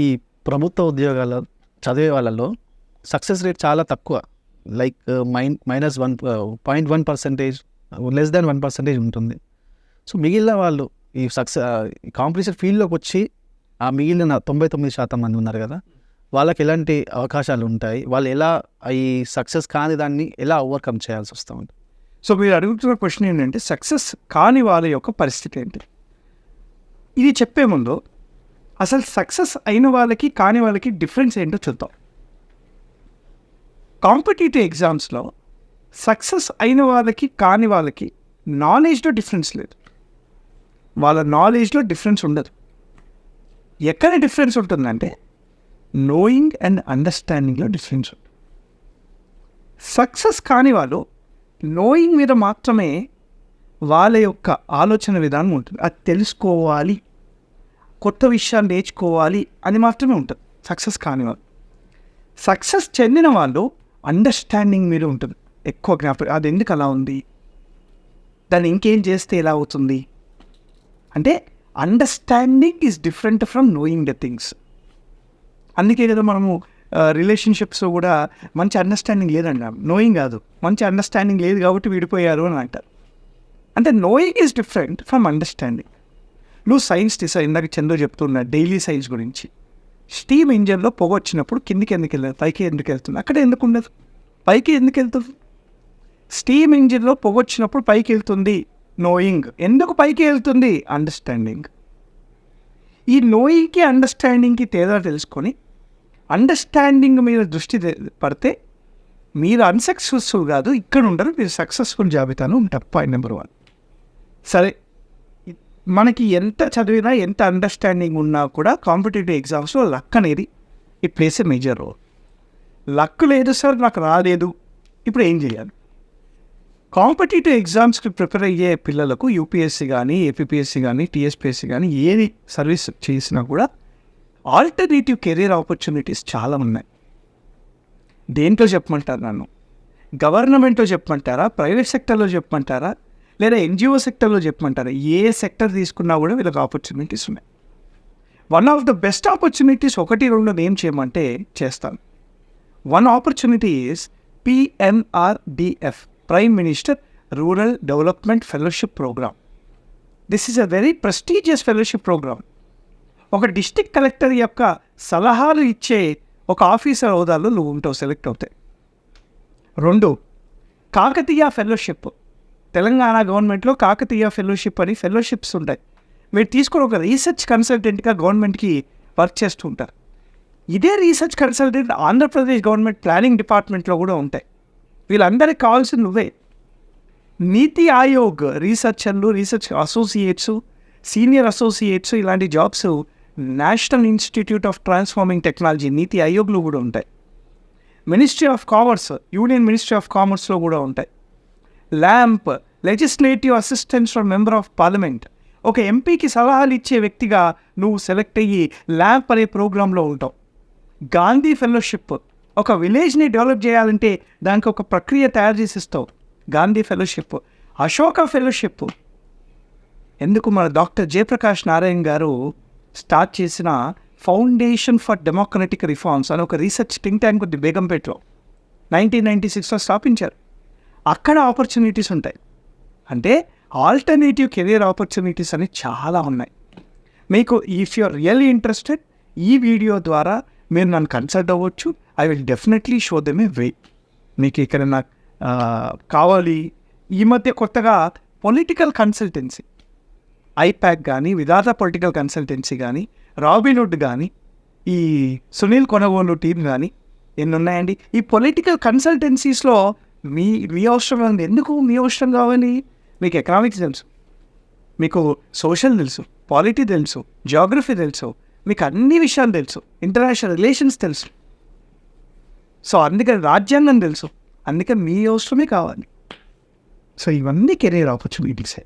ఈ ప్రభుత్వ ఉద్యోగాల చదివే వాళ్ళలో సక్సెస్ రేట్ చాలా తక్కువ. Like mine minus one point one percentage less than one percentage ఉంటుంది. సో మిగిలిన వాళ్ళు ఈ సక్సెస్ కాంపిటీషన్ ఫీల్డ్లోకి వచ్చి ఆ మిగిలిన తొంభై తొమ్మిది శాతం మంది ఉన్నారు కదా వాళ్ళకి ఎలాంటి అవకాశాలు ఉంటాయి? వాళ్ళు ఎలా ఈ సక్సెస్ కాని దాన్ని ఎలా ఓవర్కమ్ చేయాల్సి వస్తూ ఉంటుంది? సో మీరు అడుగుతున్న క్వశ్చన్ ఏంటంటే సక్సెస్ కాని వాళ్ళ యొక్క పరిస్థితి ఏంటి? ఇది చెప్పే ముందు అసలు సక్సెస్ అయిన వాళ్ళకి కాని వాళ్ళకి డిఫరెన్స్ ఏంటో చూద్దాం. కాంపిటేటివ్ ఎగ్జామ్స్లో సక్సెస్ అయిన వాళ్ళకి కాని వాళ్ళకి నాలెడ్జ్లో డిఫరెన్స్ లేదు. వాళ్ళ నాలెడ్జ్లో డిఫరెన్స్ ఉండదు. ఎక్కడ డిఫరెన్స్ ఉంటుందంటే నోయింగ్ అండ్ అండర్స్టాండింగ్లో డిఫరెన్స్ ఉంటుంది. సక్సెస్ కాని వాళ్ళు నోయింగ్ మీద మాత్రమే వాళ్ళ యొక్క ఆలోచన విధానం ఉంటుంది. అది తెలుసుకోవాలి. కొత్త విషయాలు నేర్చుకోవాలి అని మాత్రమే ఉంటుంది. సక్సెస్ కాని వాళ్ళు. సక్సెస్ చెందిన వాళ్ళు అండర్స్టాండింగ్ మీద ఉంటుంది. ఎక్కువ జ్ఞాపకం అది ఎందుకు అలా ఉంది? దాన్ని ఇంకేం చేస్తే ఎలా అవుతుంది? అంటే understanding is different from knowing the things అందుకే కదా మనము రిలేషన్షిప్స్ కూడా మంచి అండర్స్టాండింగ్ లేదండి నోయింగ్ కాదు. మంచి అండర్స్టాండింగ్ లేదు కాబట్టి విడిపోయారు అని అంటారు. అంటే knowing is different from understanding నువ్వు సైన్స్ తీసా ఇందాక చంద్ర చెప్తున్నా డైలీ సైన్స్ గురించి. స్టీమ్ ఇంజన్లో పొగ వచ్చినప్పుడు కిందికి ఎందుకు వెళ్ళదు పైకి ఎందుకు వెళ్తుంది? అక్కడ ఎందుకు ఉండదు? పైకి ఎందుకు వెళ్తుంది? స్టీమ్ ఇంజిన్లో పొగ వచ్చినప్పుడు పైకి వెళ్తుంది. నోయింగ్ ఎందుకు పైకి వెళ్తుంది? అండర్స్టాండింగ్ ఈ నోయింగ్కి అండర్స్టాండింగ్కి తేడా తెలుసుకొని అండర్స్టాండింగ్ మీద దృష్టి పడితే మీరు అన్సక్సెస్ఫుల్ కాదు ఇక్కడ ఉండరు మీరు సక్సెస్ఫుల్ జాబితాను ఉంటారు. పాయింట్ నెంబర్ వన్ సరే మనకి ఎంత చదివినా ఎంత అండర్స్టాండింగ్ ఉన్నా కూడా కాంపిటేటివ్ ఎగ్జామ్స్లో లక్ అనేది it plays a major role luck లేదు సార్ నాకు రాలేదు. ఇప్పుడు ఏం చేయాలి? కాంపిటేటివ్ ఎగ్జామ్స్కి ప్రిపేర్ అయ్యే పిల్లలకు యూపీఎస్సీ కానీ ఏపీఎస్సీ కానీ టీఎస్పీఎస్సీ కానీ ఏది సర్వీస్ చేసినా కూడా ఆల్టర్నేటివ్ కెరీర్ ఆపర్చునిటీస్ చాలా ఉన్నాయి. దేంట్లో చెప్పమంటారు నన్ను? గవర్నమెంట్లో చెప్పమంటారా? ప్రైవేట్ సెక్టర్లో చెప్పమంటారా? లేదా ఎన్జిఓ సెక్టర్లో చెప్పమంటారు? ఏ సెక్టర్ తీసుకున్నా కూడా వీళ్ళకి ఆపర్చునిటీస్ ఉన్నాయి. One of the best opportunities ఒకటి రెండు నేమ్ చేయమంటే చేస్తాను. One opportunity is PNRDF prime minister rural development fellowship program this is a very prestigious fellowship program ఒక డిస్టిక్ కలెక్టర్ యొక్క సలహాలు ఇచ్చే ఒక ఆఫీసర్ హోదాలో నువ్వు ఉంటావు సెలెక్ట్ అవుతాయి. రెండు కాకతీయ ఫెలోషిప్ తెలంగాణ గవర్నమెంట్లో కాకతీయ ఫెలోషిప్ అని ఫెలోషిప్స్ ఉంటాయి. మీరు తీసుకుని ఒక రీసెర్చ్ కన్సల్టెంట్గా గవర్నమెంట్కి వర్క్ చేస్తూ ఉంటారు. ఇదే research consultant Andhra Pradesh government planning డిపార్ట్మెంట్లో కూడా ఉంటాయి. వీళ్ళందరికీ కావాల్సింది నువ్వే. నీతి ఆయోగ్ రీసెర్చర్లు రీసెర్చ్ అసోసియేట్స్ సీనియర్ అసోసియేట్స్ ఇలాంటి jobs national institute of transforming technology NITI ఆయోగ్లో కూడా ఉంటాయి. Ministry of commerce union ministry of కామర్స్లో కూడా ఉంటాయి. Lamp legislative assistants for member of parliament. ఒక ఎంపీకి సలహాలు ఇచ్చే వ్యక్తిగా నువ్వు సెలెక్ట్ అయ్యి ల్యాంప్ అనే ప్రోగ్రాంలో ఉంటావు. గాంధీ ఫెలోషిప్. ఒక విలేజ్ని డెవలప్ చేయాలంటే దానికి ఒక ప్రక్రియ తయారు చేసి ఇస్తావు గాంధీ ఫెలోషిప్. అశోక ఫెలోషిప్. ఎందుకు మన డాక్టర్ జయప్రకాష్ నారాయణ గారు స్టార్ట్ చేసిన ఫౌండేషన్ ఫర్ డెమోక్రటిక్ రిఫార్మ్స్ అని ఒక రీసెర్చ్ థింక్ ట్యాంక్ ఉంది బేగంపేటలో. నైన్టీన్ నైంటీ సిక్స్లో స్థాపించారు. అక్కడ ఆపర్చునిటీస్ ఉంటాయి. అంటే ఆల్టర్నేటివ్ కెరియర్ ఆపర్చునిటీస్ అని చాలా ఉన్నాయి. మీకు ఇఫ్ యూఆర్ రియల్లీ ఇంట్రెస్టెడ్ ఈ వీడియో ద్వారా మీరు నన్ను కన్సల్ట్ అవ్వచ్చు. I will definitely show them a way మీకు ఇక్కడ నాకు కావాలి. ఈ మధ్య కొత్తగా పొలిటికల్ కన్సల్టెన్సీ ఐప్యాక్ కానీ విధాత పొలిటికల్ కన్సల్టెన్సీ కానీ రాబిన్వుడ్ కానీ ఈ సునీల్ కొనగోలు టీం కానీ ఎన్ని ఉన్నాయండి ఈ పొలిటికల్ కన్సల్టెన్సీస్లో మీ మీ అవసరం ఉంది ఎందుకు? మీ అవసరం కావాలి? మీకు ఎకనామిక్స్ తెలుసు. మీకు సోషల్ తెలుసు పాలిటీ తెలుసు జాగ్రఫీ తెలుసు మీకు అన్ని విషయాలు తెలుసు. ఇంటర్నేషనల్ రిలేషన్స్ తెలుసు. సో అందుకని రాజ్యాంగం తెలుసు. అందుకే మీ అవసరమే కావాలి. సో ఇవన్నీ కెరీర్ ఆపర్చునిటీసే